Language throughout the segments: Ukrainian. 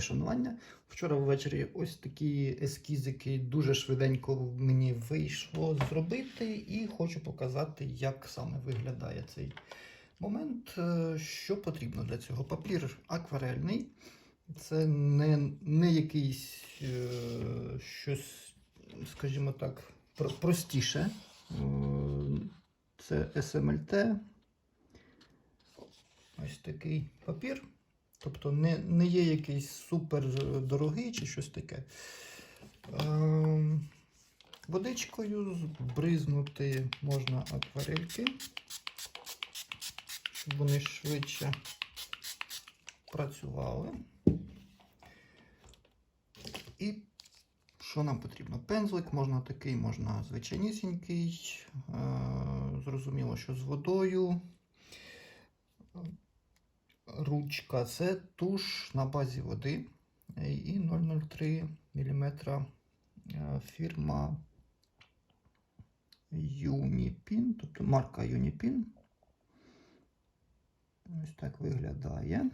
Шанування. Вчора ввечері ось такі ескізики дуже швиденько мені вийшло зробити, і хочу показати, як саме виглядає цей момент. Е, Що потрібно для цього? Папір акварельний. Це не, не якийсь е, щось, скажімо так, про- простіше. Е, Це СМЛТ. Ось такий папір. Тобто не, не є якийсь супер дорогий чи щось таке. Ем, водичкою збризнути можна акварельки, щоб вони швидше працювали. І що нам потрібно? Пензлик, можна такий, можна звичайнісінький. Е, зрозуміло, що з водою. Ручка це туш на базі води і 0,03 мм фірма Unipin, тобто марка Unipin. Ось так виглядає.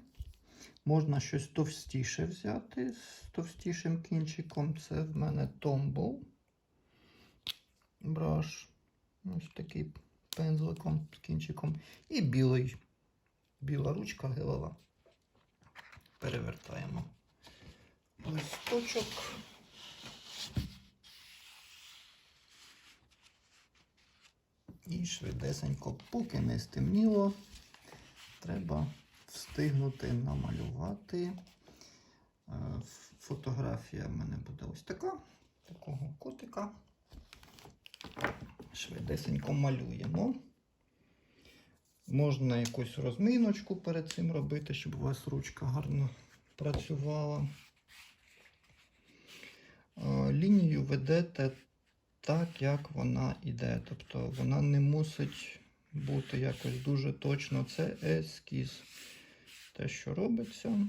Можна щось товстіше взяти з товстішим кінчиком. Це в мене Tombow браш. Ось такий пензликом з кінчиком. І білий біла ручка гелева. Перевертаємо листочок. І швидесенько, поки не стемніло, треба встигнути намалювати. Е, Фотографія в мене буде ось така, такого котика. Швидесенько малюємо. Можна якусь розминочку перед цим робити, щоб у вас ручка гарно працювала. Е, Лінію ведете так, як вона йде. Тобто вона не мусить бути якось дуже точно. Це ескіз. Те, що робиться.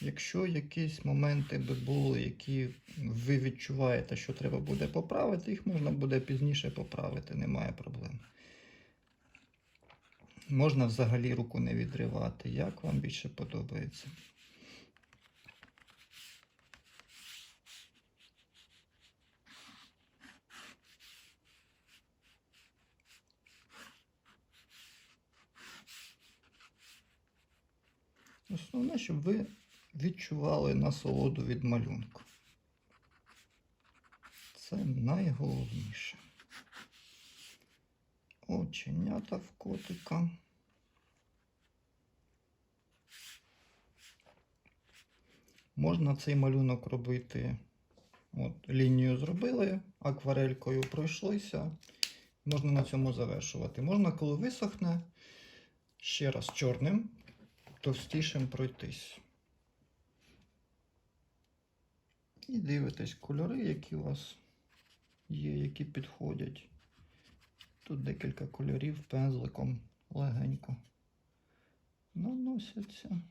Якщо якісь моменти би були, які ви відчуваєте, що треба буде поправити, їх можна буде пізніше поправити, немає проблем. Можна взагалі руку не відривати, як вам більше подобається. Основне, щоб ви відчували насолоду від малюнку. Це найголовніше. Оченята в котика. Можна цей малюнок робити. От, лінію зробили, акварелькою пройшлися. Можна на цьому завершувати. Можна, коли висохне, ще раз чорним, товстішим пройтись. І дивитесь кольори, які у вас є, які підходять. Тут декілька кольорів пензликом легенько наносяться.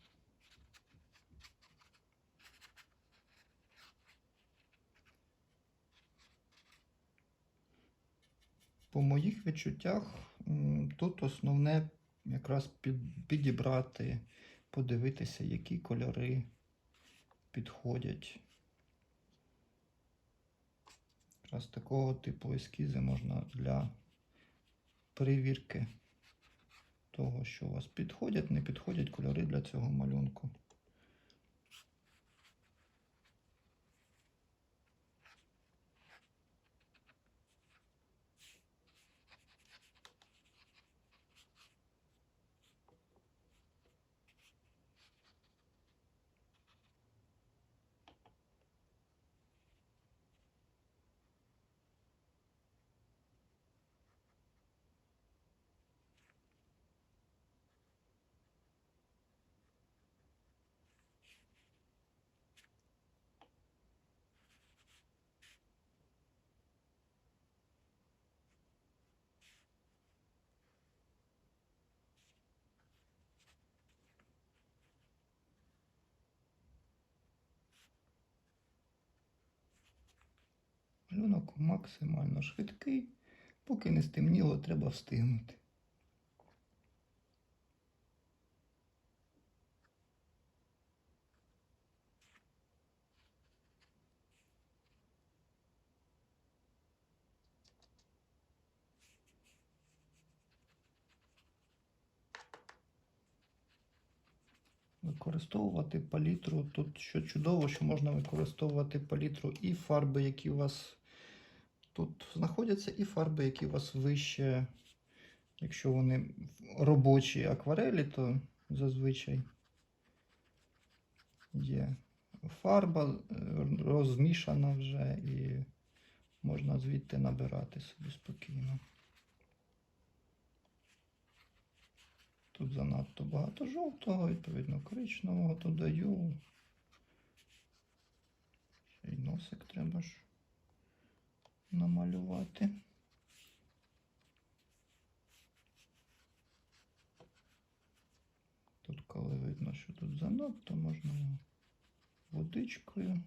По моїх відчуттях, тут основне якраз підібрати, подивитися, які кольори підходять. Якраз такого типу ескізи можна для перевірки того, що у вас підходять, не підходять кольори для цього малюнку. рахунок максимально швидкий, поки не стемніло, треба встигнути. Використовувати палітру. Тут що чудово, що можна використовувати палітру і фарби, які у вас тут знаходяться, і фарби, які у вас вище. Якщо вони робочі акварелі, то зазвичай є фарба е, розмішана вже і можна звідти набирати собі спокійно. Тут занадто багато жовтого, відповідно, коричневого додаю. Ще й носик треба ж намалювати. Тут, коли видно, що тут занадто, можна водичкою.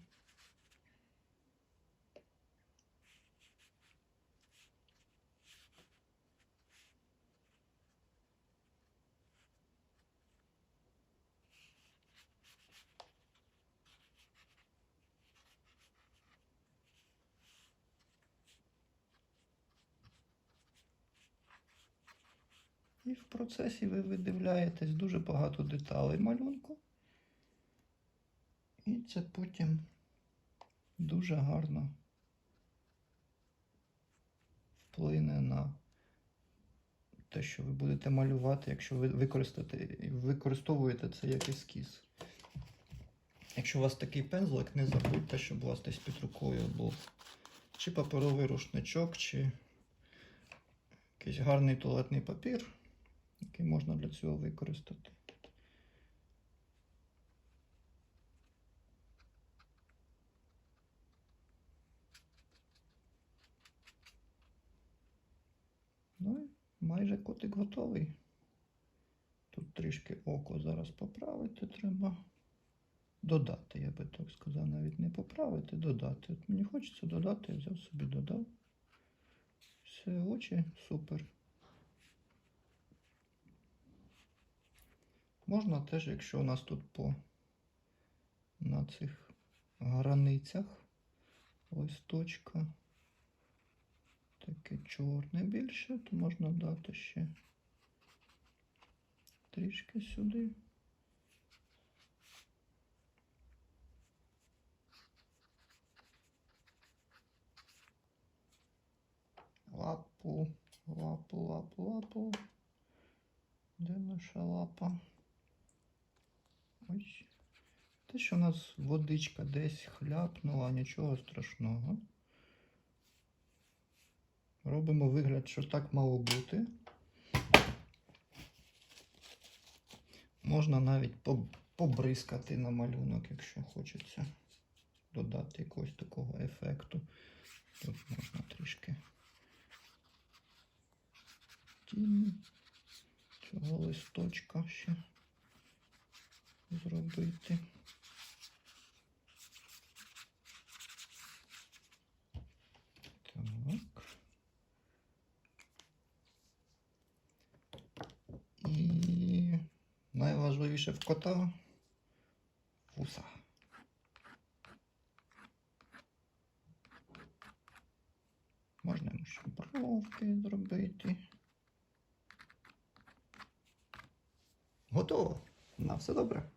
І в процесі ви видивляєтесь дуже багато деталей малюнку. І це потім дуже гарно вплине на те, що ви будете малювати, якщо ви використаєте, використовуєте це як ескіз. Якщо у вас такий пензлик, не забудьте, щоб у вас десь під рукою був чи паперовий рушничок, чи якийсь гарний туалетний папір, який можна для цього використати. Ну майже котик готовий. Тут трішки око зараз поправити треба. Додати, я би так сказав, навіть не поправити, додати. От мені хочеться додати, я взяв собі додав. Все, очі супер. Можна теж, якщо у нас тут по на цих границях листочка таке чорне більше, то можна дати ще трішки сюди. Лапу, лапу, лапу, лапу. Де наша лапа? Ось. Те, що у нас водичка десь хляпнула, нічого страшного. Робимо вигляд, що так мало бути. Можна навіть побризкати на малюнок, якщо хочеться додати якогось такого ефекту. Тут можна трішки тіні цього листочка ще зробити. Так. І найважливіше в кота вуса. Можна йому ще бровки зробити. Готово. На все добре.